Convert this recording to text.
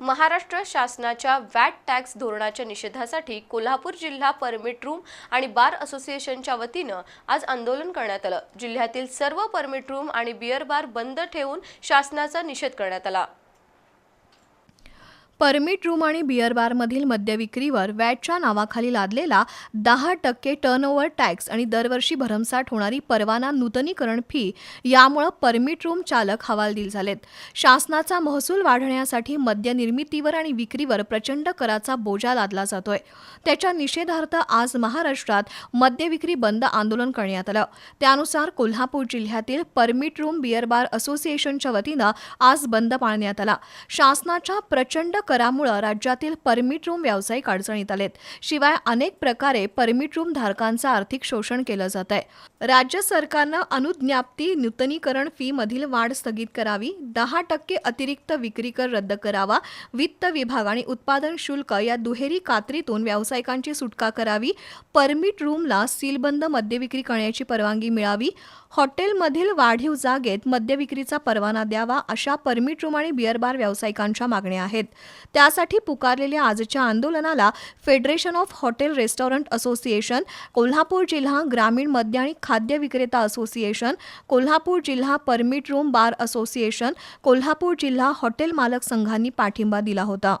महाराष्ट्र शासनाच्या VAT tax धोरणाच्या निषेधासाठी कोल्हापूर जिल्हा परमिट रूम आणि बार असोसिएशनच्या वतीनं आज आंदोलन करण्यात आलं. जिल्ह्यातील सर्व परमिट रूम आणि बिअर बार बंद ठेवून शासनाचा निषेध करण्यात आला. परमिट रूम आणि बिअर बारमधील मद्यविक्रीवर वॅटच्या नावाखाली लादलेला दहा टक्के टर्नओव्हर टॅक्स आणि दरवर्षी भरमसाठ होणारी परवाना नूतनीकरण फी यामुळं परमिट रूम चालक हवालदिल झालेत. शासनाचा महसूल वाढण्यासाठी मद्य निर्मितीवर आणि विक्रीवर प्रचंड कराचा बोजा लादला जातोय. त्याच्या निषेधार्थ आज महाराष्ट्रात मद्यविक्री बंद आंदोलन करण्यात आलं. त्यानुसार कोल्हापूर जिल्ह्यातील परमिट रूम बिअर बार असोसिएशनच्या वतीनं आज बंद पाळण्यात आला. शासनाच्या प्रचंड करामुळं राज्यातील परमिट रूम व्यावसायिक अडचणीत आलेत. शिवाय अनेक प्रकारे परमिट रूम धारकांचं आर्थिक शोषण केलं जात आहे. राज्य सरकारनं अनुज्ञाप्ती नूतनीकरण फी मधील वाढ स्थगित करावी दहा टक्के अतिरिक्त विक्री कर रद्द करावा वित्त विभाग आणि उत्पादन शुल्क या दुहेरी कात्रीतून व्यावसायिकांची सुटका करावी परमिट रूमला सीलबंद मद्यविक्री करण्याची परवानगी मिळावी हॉटेलमधील वाढीव जागेत मद्यविक्रीचा परवाना द्यावा अशा परमिट रूम आणि बिअर बार व्यावसायिकांच्या मागण्या आहेत. त्यासाठी पुकारलेल्या आजच्या आंदोलनाला federation of hotel restaurant association Kolhapur जिल्हा ग्रामीण मद्य आणि खाद्य विक्रेता असोसिएशन कोल्हापूर जिल्हा permit room bar association Kolhapur जिल्हा हॉटेल मालक संघांनी पाठिंबा दिला होता.